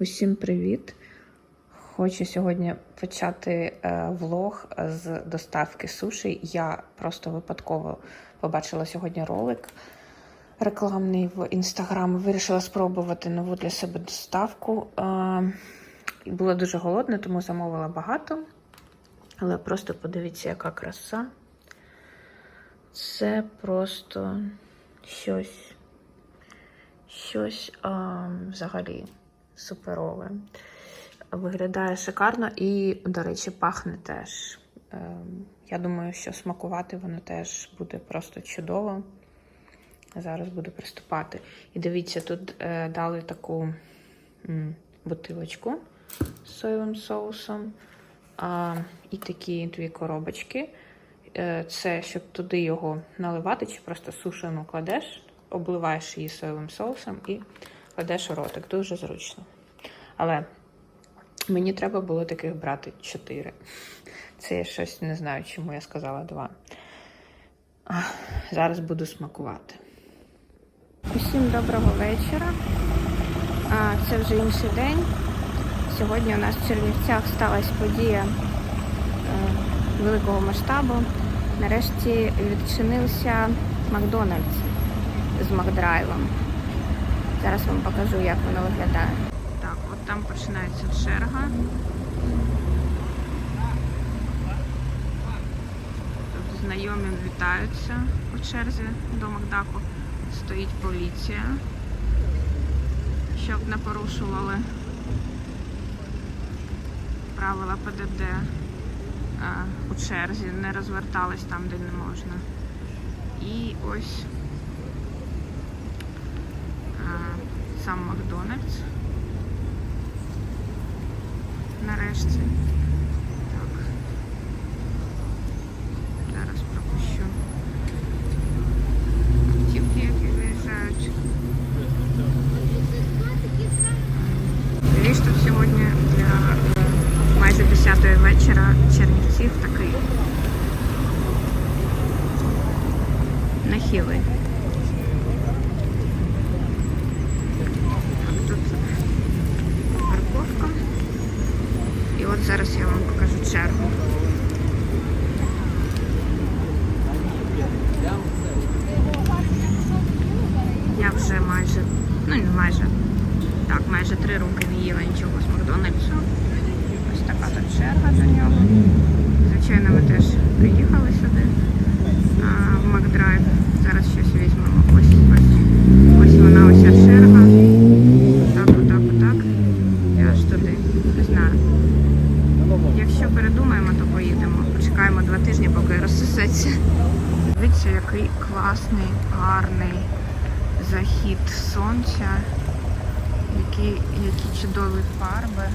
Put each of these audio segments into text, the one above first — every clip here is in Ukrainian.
Усім привіт! Хочу сьогодні почати е, влог з доставки суші. Я просто випадково побачила сьогодні ролик рекламний в інстаграм. Вирішила спробувати нову для себе доставку. Е, була дуже голодна, тому замовила багато. Але просто подивіться, яка краса. Це просто щось, щось а, взагалі суперове. Виглядає шикарно і, до речі, пахне теж. Ем, Я думаю, що смакувати воно теж буде просто чудово. Зараз буду приступати. І дивіться, тут е, дали таку бутилочку з соєвим соусом. І такі дві коробочки. Е, Це щоб туди його наливати, чи просто сушену кладеш, обливаєш її соєвим соусом і у ротик. Дуже зручно. Але мені треба було таких брати чотири. Це я щось не знаю, чому я сказала два. Зараз буду смакувати. Усім доброго вечора. Це вже інший день. Сьогодні у нас в Чернівцях сталася подія е, великого масштабу. Нарешті відчинився Макдональдс з Макдрайвом. Зараз вам покажу, як воно виглядає. Так, от там починається черга. Тут знайомі вітаються у черзі до Макдаку. Стоїть поліція, щоб не порушували правила ПДД у черзі, не розвертались там, де не можна. І ось сам Макдональдс. Нарешті. Так. Зараз пропущу. Автівки, які виїжджають. Відштовх сьогодні для е, майже 10 вечора Чернівців такий Чудові фарби.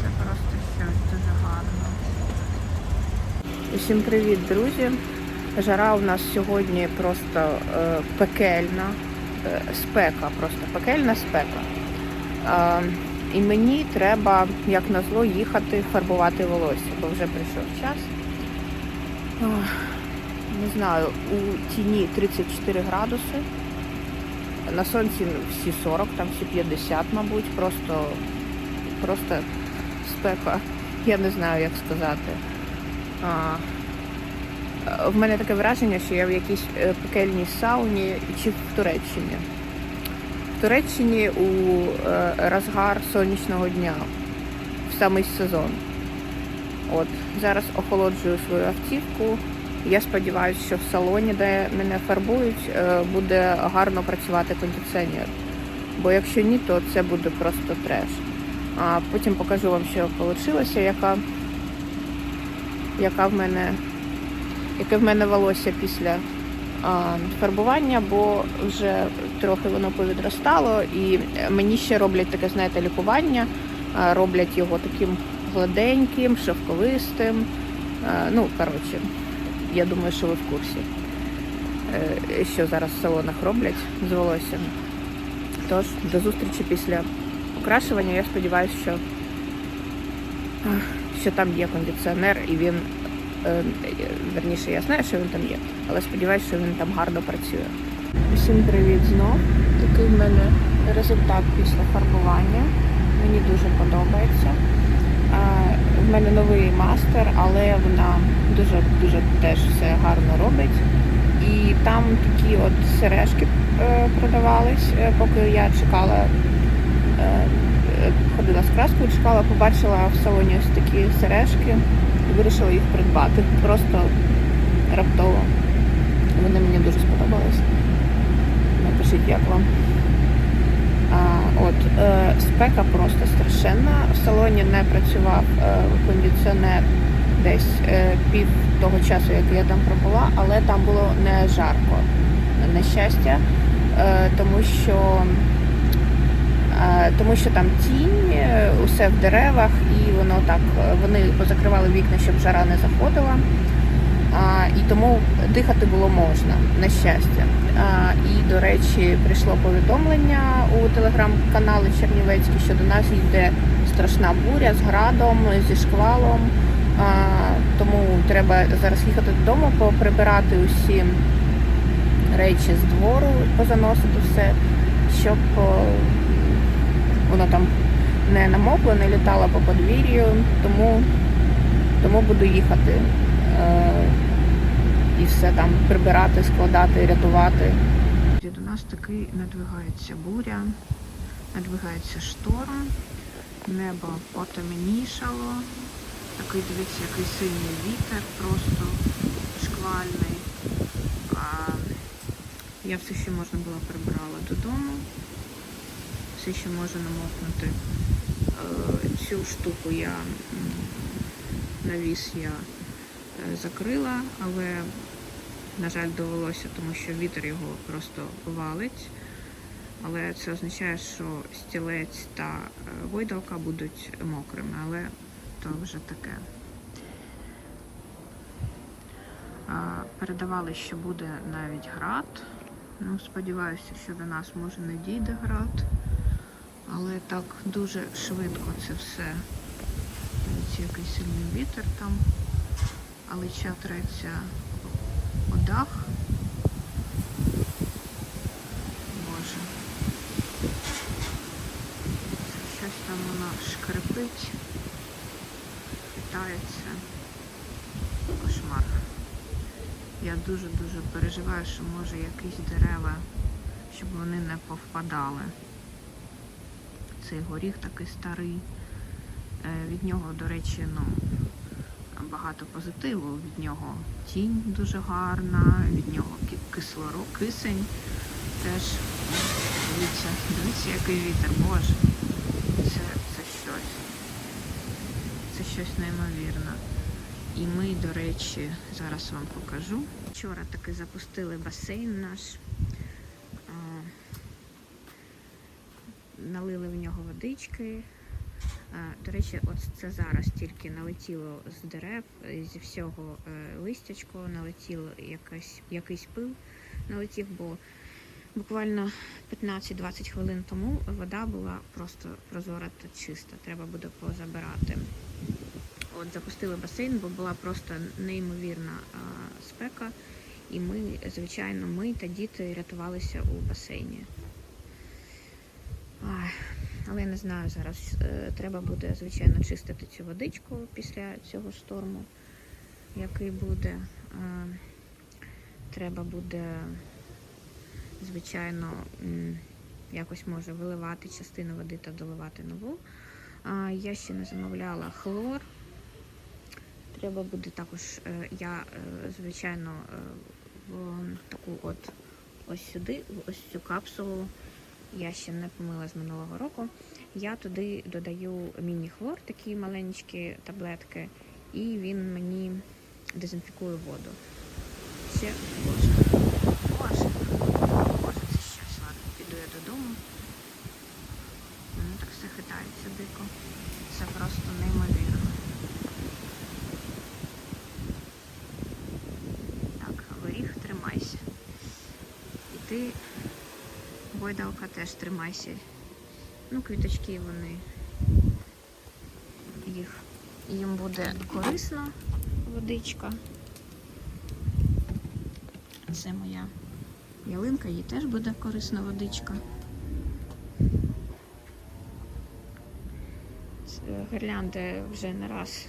Це просто щось дуже гарно. Усім привіт, друзі! Жара у нас сьогодні просто е, пекельна, е, спека, просто пекельна спека. Е, і мені треба, як назло, їхати фарбувати волосся, бо вже прийшов час. Не знаю, у тіні 34 градуси. На сонці всі 40, там всі 50, мабуть. Просто, просто спека. Я не знаю, як сказати. А, в мене таке враження, що я в якійсь е, пекельній сауні чи в Туреччині. В Туреччині у е, розгар сонячного дня, в самий сезон. От, зараз охолоджую свою автівку. Я сподіваюся, що в салоні, де мене фарбують, е, буде гарно працювати кондиціонер. Бо якщо ні, то це буде просто треш. А потім покажу вам, що вийшло, яка, яка в мене, яке в мене волосся після а, фарбування, бо вже трохи воно повідростало, і мені ще роблять таке, знаєте, лікування, а, роблять його таким гладеньким, шовковистим. А, ну, коротше, я думаю, що ви в курсі, е, що зараз в салонах роблять з волоссям. Тож, до зустрічі після покрашування. Я сподіваюся, що, що там є кондиціонер і він, е, верніше, я знаю, що він там є, але сподіваюся, що він там гарно працює. Усім привіт знов. Такий в мене результат після фарбування. Мені дуже подобається. А, В мене новий мастер, але вона дуже дуже теж все гарно робить. І там такі от сережки е, продавались, е, поки я чекала, е, ходила з краскою, чекала, побачила в салоні ось такі сережки і вирішила їх придбати. Просто раптово. Вони мені дуже сподобались. Напишіть, як вам. А, от, е, спека просто страшенна. В салоні не працював е, кондиціонер десь е, пів того часу, як я там пробула, але там було не жарко, на щастя, е, тому що е, тому що там тінь, усе в деревах, і воно так, вони позакривали вікна, щоб жара не заходила. А, і тому дихати було можна, на щастя. А, і, до речі, прийшло повідомлення у телеграм-каналі Чернівецький, що до нас йде страшна буря з градом, зі шквалом. Тому треба зараз їхати додому, поприбирати усі речі з двору, позаносити все, щоб воно там не намокло, не літало по подвір'ю. Тому, тому буду їхати. Е, і все там прибирати, складати, рятувати. До нас таки надвигається буря, надвигається шторм, небо потемнішало. Такий, дивіться, який сильний вітер, просто шквальний. А я все ще можна було прибирала додому. Все ще може намокнути. Е, Цю штуку я навіс я е, закрила, але, на жаль, довелося, тому що вітер його просто валить. Але це означає, що стілець та е, гойдалка будуть мокрими, але то вже таке. Передавали, що буде навіть град. Ну, сподіваюся, що до нас може не дійде град. Але так дуже швидко це все. Дивіться, який сильний вітер там. Алича треться о дах. Боже. Щось там воно шкрипить, хитається. Кошмар. Я дуже-дуже переживаю, що може якісь дерева, щоб вони не повпадали. Цей горіх такий старий. Е, Від нього, до речі, ну, багато позитиву. Від нього тінь дуже гарна, від нього кислород, кисень теж. Дивіться, дивіться, який вітер, боже. Це, це щось. Це щось неймовірне. І ми, до речі, зараз вам покажу. Вчора таки запустили басейн наш. Налили в нього водички. До речі, от це зараз тільки налетіло з дерев, зі всього е, листячко, налетіло якась, якийсь пил налетів, бо буквально 15-20 хвилин тому вода була просто прозора та чиста. Треба буде позабирати. От запустили басейн, бо була просто неймовірна а, спека. І ми, звичайно, ми та діти рятувалися у басейні. Ай, але я не знаю зараз. е, Треба буде, звичайно, чистити цю водичку після цього шторму, який буде. Е, Треба буде, звичайно, якось може виливати частину води та доливати нову. Я ще не замовляла хлор. Треба буде також, е, я, е, звичайно, е, в таку от ось сюди, в ось цю капсулу, я ще не помила з минулого року. Я туди додаю міні-хлор, такі маленькі таблетки, і він мені дезінфікує воду. Ще боже. Боже, це щось. Ладно, піду я додому. Воно так все хитається дико. Це просто неймовірно. Так, горіх, тримайся. І ти, гойдалка, теж тримайся. Ну, квіточки вони їх їм буде корисна водичка. Це моя ялинка, їй теж буде корисна водичка. гірлянди вже не раз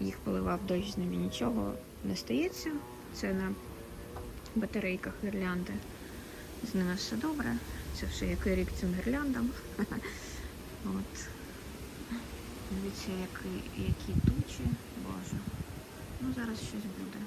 їх поливав дощ з ними нічого не стається. Це на батарейках гірлянди. З ними все добре. Це вже який рік цим гірляндам. От. Дивіться, які тучі. Боже. Ну зараз щось буде.